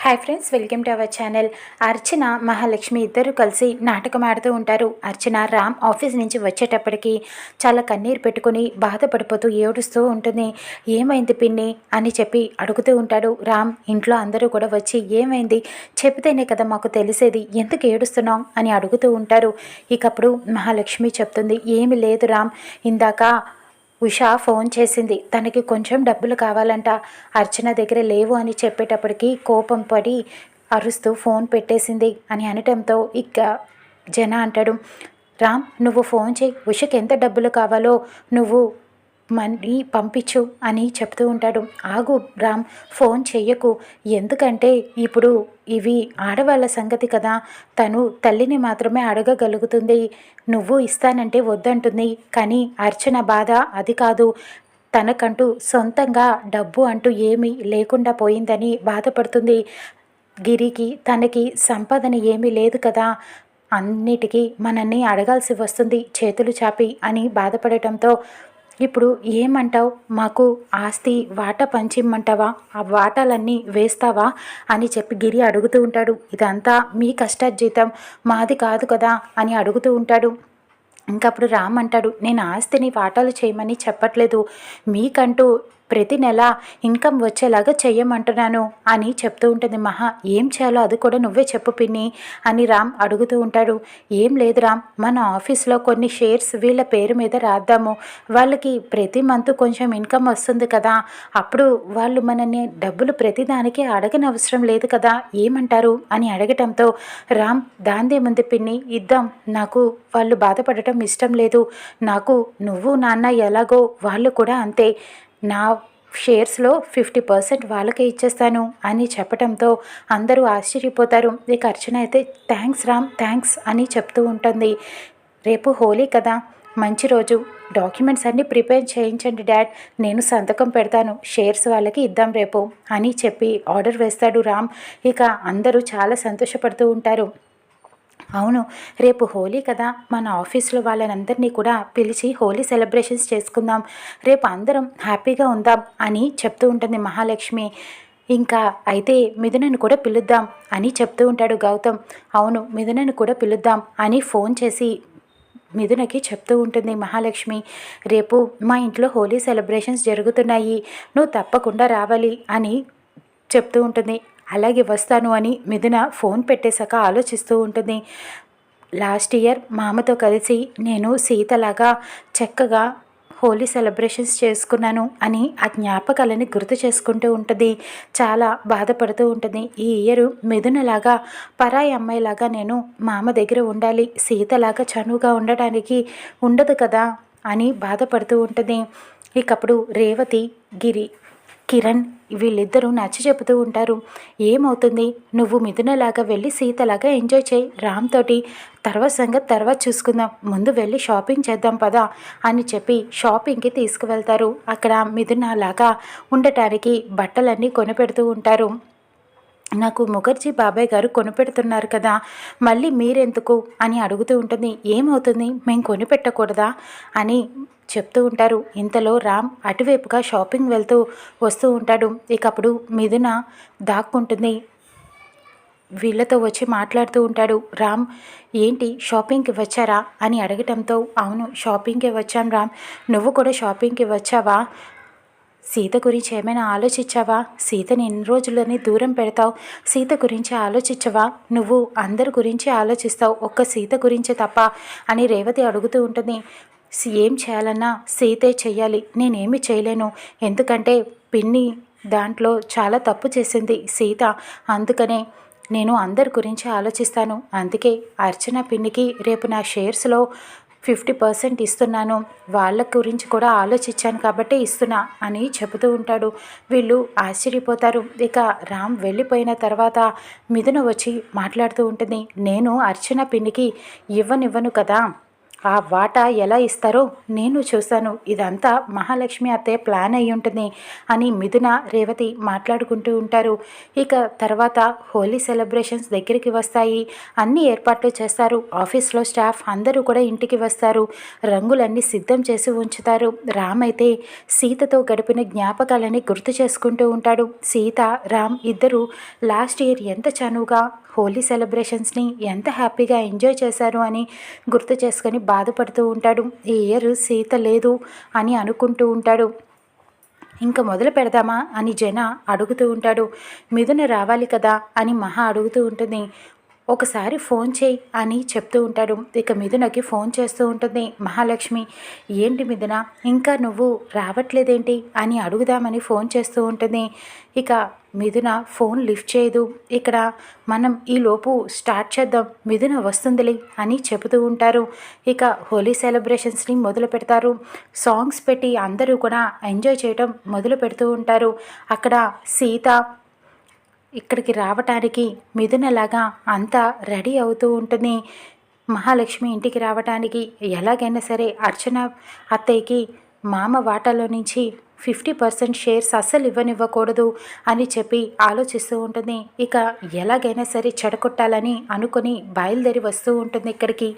Hi friends welcome to our channel Archana Mahalakshmi ఇద్దరు కలిసి నాటకం ఆడుతూ ఉంటారు. అర్చన రామ్ ఆఫీస్ నుంచి వచ్చేటప్పటికి చాలా కన్నీరు పెట్టుకుని బాధపడిపోతూ ఏడుస్తూ ఉంటుంది. ఏమైంది పిన్ని? అని చెప్పి అడుగుతూ ఉంటాడు రామ్. ఇంట్లో అందరూ కూడా వచ్చి ఏమైంది? చెబితేనే కదా మాకు తెలిసేది. ఎందుకు ఏడుస్తున్నాం అని అడుగుతూ ఉంటారు. ఇకప్పుడు మహాలక్ష్మి చెప్తుంది ఏమి లేదు రామ్. ఇందాక ఉష ఫోన్ చేసింది. తనకి కొంచెం డబ్బులు కావాలంట. అర్చన దగ్గర లేవు అని చెప్పేటప్పటికి కోపం పడి అరుస్తూ ఫోన్ పెట్టేసింది అని అనటంతో ఇక జన అంటాడు. రామ్ నువ్వు ఫోన్ చేయి. ఉషకి ఎంత డబ్బులు కావాలో నువ్వు మనీ పంపించు అని చెప్తూ ఉంటాడు. ఆగు రామ్ ఫోన్ చెయ్యకు. ఎందుకంటే ఇప్పుడు ఇవి ఆడవాళ్ళ సంగతి కదా. తను తల్లిని మాత్రమే అడగగలుగుతుంది. నువ్వు ఇస్తానంటే వద్దంటుంది. కానీ అర్చన బాధ అది కాదు. తనకంటూ సొంతంగా డబ్బు అంటూ ఏమీ లేకుండా పోయిందని బాధపడుతుంది. గిరికి తనకి సంపాదన ఏమీ లేదు కదా. అన్నిటికీ మనల్ని అడగాల్సి వస్తుంది. చేతులు చాపి అని బాధపడటంతో ఇప్పుడు ఏమంటావు? మాకు ఆస్తి వాటా పంచిమ్మంటావా? ఆ వాటాలన్నీ వేస్తావా? అని చెప్పి గిరి అడుగుతూ ఉంటాడు. ఇదంతా మీ కష్టార్జితం మాది కాదు కదా అని అడుగుతూ ఉంటాడు. ఇంకప్పుడు రామ్ అంటాడు నేను ఆస్తిని వాటాలు చేయమని చెప్పట్లేదు. మీకంటూ ప్రతి నెల ఇన్కమ్ వచ్చేలాగా చెయ్యమంటున్నాను అని చెప్తూ ఉంటుంది మహా. ఏం చేయాలో అది కూడా నువ్వే చెప్పు పిన్ని అని రామ్ అడుగుతూ ఉంటాడు. ఏం లేదు రామ్ మన ఆఫీస్లో కొన్ని షేర్స్ వీళ్ళ పేరు మీద రాద్దాము. వాళ్ళకి ప్రతి మంత్ కొంచెం ఇన్కమ్ వస్తుంది కదా. అప్పుడు వాళ్ళు మనల్ని డబ్బులు ప్రతిదానికి అడగని అవసరం లేదు కదా. ఏమంటారు అని అడగటంతో రామ్ దాందేముంది పిన్ని ఇద్దాం నాకు వాళ్ళు బాధపడటం ఇష్టం లేదు. నాకు నువ్వు నాన్న ఎలాగో వాళ్ళు కూడా అంతే. నా షేర్స్లో ఫిఫ్టీ పర్సెంట్ వాళ్ళకే ఇచ్చేస్తాను అని చెప్పడంతో అందరూ ఆశ్చర్యపోతారు. ఇక అర్చన అయితే థ్యాంక్స్ రామ్ థ్యాంక్స్ అని చెప్తూ ఉంటుంది. రేపు హోలీ కదా మంచి రోజు. డాక్యుమెంట్స్ అన్నీ ప్రిపేర్ చేయించండి డాడ్. నేను సంతకం పెడతాను. షేర్స్ వాళ్ళకి ఇద్దాం రేపు అని చెప్పి ఆర్డర్ వేస్తాడు రామ్. ఇక అందరూ చాలా సంతోషపడుతూ ఉంటారు. అవును రేపు హోలీ కదా. మన ఆఫీస్లో వాళ్ళనందరినీ కూడా పిలిచి హోలీ సెలబ్రేషన్స్ చేసుకుందాం. రేపు అందరం హ్యాపీగా ఉందాం అని చెప్తూ ఉంటుంది మహాలక్ష్మి. ఇంకా అయితే మిథునను కూడా పిలుద్దాం అని చెప్తూ ఉంటాడు గౌతమ్. అవును మిథునను కూడా పిలుద్దాం అని ఫోన్ చేసి మిథునకి చెప్తూ ఉంటుంది మహాలక్ష్మి. రేపు మా ఇంట్లో హోలీ సెలబ్రేషన్స్ జరుగుతున్నాయి. నువ్వు తప్పకుండా రావాలి అని చెప్తూ ఉంటుంది. అలాగే వస్తాను అని మిథున ఫోన్ పెట్టేశాక ఆలోచిస్తూ ఉంటుంది. లాస్ట్ ఇయర్ మామతో కలిసి నేను సీతలాగా చక్కగా హోలీ సెలబ్రేషన్స్ చేసుకున్నాను అని ఆ జ్ఞాపకాలని గుర్తు చేసుకుంటూ ఉంటుంది. చాలా బాధపడుతూ ఉంటుంది. ఈ ఇయర్ మిథునలాగా పరాయి అమ్మాయిలాగా నేను మామ దగ్గర ఉండాలి సీతలాగా చనువుగా ఉండటానికి ఉండదు కదా అని బాధపడుతూ ఉంటుంది. ఇకప్పుడు రేవతి గిరి కిరణ్ వీళ్ళిద్దరూ నచ్చ చెబుతూ ఉంటారు. ఏమవుతుంది? నువ్వు మిథునలాగా వెళ్ళి సీతలాగా ఎంజాయ్ చేయి. రామ్ తోటి తర్వాత సంగతి తర్వాత చూసుకుందాం. ముందు వెళ్ళి షాపింగ్ చేద్దాం పదా అని చెప్పి షాపింగ్కి తీసుకువెళ్తారు. అక్కడ మిథునలాగా ఉండటానికి బట్టలన్నీ కొనిపెడుతూ ఉంటారు. నాకు ముఖర్జీ బాబాయ్ గారు కొనిపెడుతున్నారు కదా మళ్ళీ మీరెందుకు? అని అడుగుతూ ఉంటుంది. ఏమవుతుంది? మేము కొనిపెట్టకూడదా? అని చెప్తూ ఉంటారు. ఇంతలో రామ్ అటువైపుగా షాపింగ్ వెళ్తూ వస్తూ ఉంటాడు. ఇక అప్పుడు మిథున దాక్కుంటుంది. వీళ్ళతో వచ్చి మాట్లాడుతూ ఉంటాడు. రామ్ ఏంటి? షాపింగ్కి వచ్చారా? అని అడగటంతో అవును షాపింగ్కి వచ్చాం రామ్. నువ్వు కూడా షాపింగ్కి వచ్చావా? సీత గురించి ఏమైనా ఆలోచించావా? సీతని ఎన్ని రోజులని దూరం పెడతావు? సీత గురించి ఆలోచించవా? నువ్వు అందరి గురించి ఆలోచిస్తావు. ఒక్క సీత గురించే తప్ప అని రేవతి అడుగుతూ ఉంటుంది. ఏం చేయాలన్నా సీతే చేయాలి నేనేమి చేయలేను. ఎందుకంటే పిన్ని దాంట్లో చాలా తప్పు చేసింది సీత. అందుకనే నేను అందరి గురించి ఆలోచిస్తాను. అందుకే అర్చన పిన్నికి రేపు నా షేర్స్లో ఫిఫ్టీ పర్సెంట్ ఇస్తున్నాను. వాళ్ళ గురించి కూడా ఆలోచించాను కాబట్టి ఇస్తున్నా అని చెబుతూ ఉంటాడు. వీళ్ళు ఆశ్చర్యపోతారు. ఇక రామ్ వెళ్ళిపోయిన తర్వాత మిథున వచ్చి మాట్లాడుతూ ఉంటుంది. నేను అర్చన పిన్నికి ఇవ్వనివ్వను కదా? ఆ వాటా ఎలా ఇస్తారో నేను చూశాను. ఇదంతా మహాలక్ష్మి అత్తయ్య ప్లాన్ అయి ఉంటుంది అని మిథున రేవతి మాట్లాడుకుంటూ ఉంటారు. ఇక తర్వాత హోలీ సెలబ్రేషన్స్ దగ్గరికి వస్తాయి. అన్ని ఏర్పాట్లు చేస్తారు. ఆఫీస్లో స్టాఫ్ అందరూ కూడా ఇంటికి వస్తారు. రంగులన్నీ సిద్ధం చేసి ఉంచుతారు. రామ్ అయితే సీతతో గడిపిన జ్ఞాపకాలని గుర్తు చేసుకుంటూ ఉంటాడు. సీత రామ్ ఇద్దరు లాస్ట్ ఇయర్ ఎంత చనువుగా హోలీ సెలబ్రేషన్స్ని ఎంత హ్యాపీగా ఎంజాయ్ చేశారు అని గుర్తు చేసుకొని బాధపడుతూ ఉంటాడు. ఈ ఇయర్ సీత లేదు అని అనుకుంటూ ఉంటాడు. ఇంకా మొదలు పెడదామా అని జన అడుగుతూ ఉంటాడు. మిథున రావాలి కదా అని మహా అడుగుతూ ఉంటుంది. ఒకసారి ఫోన్ చేయి అని చెప్తూ ఉంటాడు. ఇక మిథునకి ఫోన్ చేస్తూ ఉంటుంది. మహాలక్ష్మి ఏంటి మిథున ఇంకా నువ్వు రావట్లేదేంటి? అని అడుగుదామని ఫోన్ చేస్తూ ఉంటుంది. ఇక మిథున ఫోన్ లిఫ్ట్ చేయదు. ఇక్కడ మనం ఈలోపు స్టార్ట్ చేద్దాం. మిథున వస్తుందిలే అని చెబుతూ ఉంటారు. ఇక హోలీ సెలబ్రేషన్స్ని మొదలు పెడతారు. సాంగ్స్ పెట్టి అందరూ కూడా ఎంజాయ్ చేయడం మొదలు పెడుతూ ఉంటారు. అక్కడ సీత ఇక్కడికి రావటానికి మిథునలాగా అంతా రెడీ అవుతూ ఉంటుంది. మహాలక్ష్మి ఇంటికి రావటానికి ఎలాగైనా సరే అర్చన అత్తయ్యకి మామ వాటాలో నుంచి ఫిఫ్టీ పర్సెంట్ షేర్స్ అస్సలు ఇవ్వనివ్వకూడదు అని చెప్పి ఆలోచిస్తూ ఉంటుంది. ఇక ఎలాగైనా సరే చెడగొట్టాలని అనుకుని బయలుదేరి వస్తూ ఉంటుంది ఇక్కడికి.